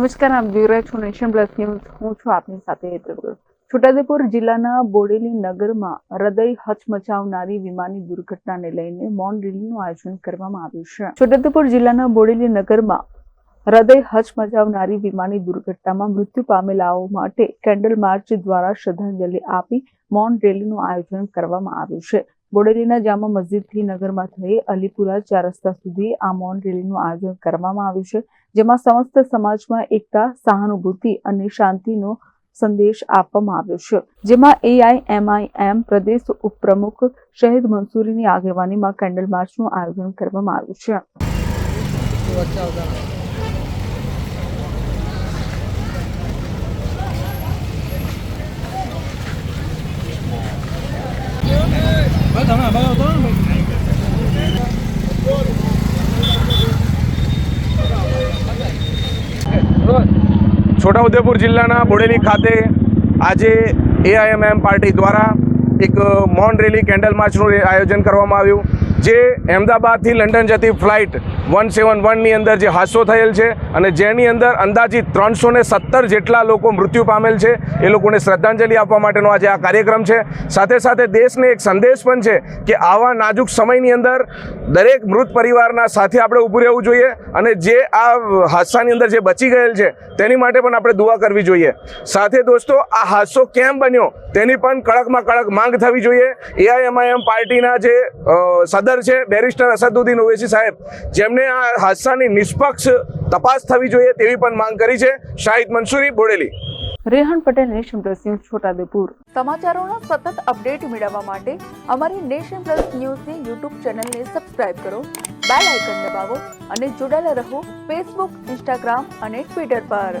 નમસ્કાર, આપ જોઈ રહ્યા છો નેશન પ્લસ ન્યૂઝ. હું છું આપની સાથે હેતલ છોટાઉદેપુર જિલ્લાના બોડેલી નગરમાં હૃદય હચમચાવનારી વિમાની દુર્ઘટનાને લઈને મૌન રેલીનું આયોજન કરવામાં આવ્યું છે. છોટાઉદેપુર જિલ્લાના બોડેલી નગરમાં હૃદય હચમચાવનારી વિમાની દુર્ઘટનામાં મૃત્યુ પામેલાઓ માટે કેન્ડલ માર્ચ દ્વારા શ્રદ્ધાંજલિ આપી મૌન રેલીનું આયોજન કરવામાં આવ્યું છે. બોડેલીના જામા મસ્જિદથી નગરમાં થઈ અલીપુરા ચાર રસ્તા સુધી આ મૌન રેલીનું આયોજન કરવામાં આવ્યું છે, જેમાં સમસ્ત સમાજમાં એકતા, સહાનુભૂતિ અને શાંતિનો સંદેશ આપવામાં આવ્યો છે. જેમાં એઆઈએમઆઈએમ પ્રદેશ ઉપપ્રમુખ શહીદ મંસૂરીની આગેવાનીમાં કેન્ડલ માર્ચનું આયોજન કરવામાં આવ્યું છે. છોટાઉદેપુર જિલ્લાના બોડેલી ખાતે આજે એઆઈએમએમ પાર્ટી દ્વારા એક મૌન રેલી કેન્ડલ માર્ચનું આયોજન કરવામાં આવ્યું. જે અહેમદાબાદથી લંડન જતી ફ્લાઇટ વન સેવન વનની અંદર જે હાદસો થયેલ છે અને જેની અંદર અંદાજિત ત્રણસો ને સત્તર જેટલા લોકો મૃત્યુ પામેલ છે એ લોકોને શ્રદ્ધાંજલિ આપવા માટેનો આજે આ કાર્યક્રમ છે. સાથે સાથે દેશને એક સંદેશ પણ છે કે આવા નાજુક સમયની અંદર દરેક મૃત પરિવારના સાથે આપણે ઊભું રહેવું જોઈએ અને જે આ હાદસાની અંદર જે બચી ગયેલ છે તેની માટે પણ આપણે દુઆ કરવી જોઈએ. સાથે દોસ્તો આ હાદસો કેમ બન્યો તેની પણ કડકમાં કડક માંગ થવી જોઈએ. એઆઈએમઆઈએમ પાર્ટીના જે અ, સદર છે બેરિસ્ટર અસદુદ્દીન ઓવેસી સાહેબ. જેમને આ હાદસાની નિષ્પક્ષ તપાસ થવી જોઈએ તેવી પણ માંગ કરી છે Shahid Mansuri Bodeli. Rehan Patel nation plus news Chhotaudepur. સમાચારોના સતત અપડેટ મેળવવા માટે અમારી નેશન પ્લસ ન્યૂઝની યુટ્યુબ ચેનલને સબસ્ક્રાઇબ કરો બેલ આઇકન દબાવો અને જોડાયેલા રહો ફેસબુક ઇન્સ્ટાગ્રામ અને ટ્વિટર પર.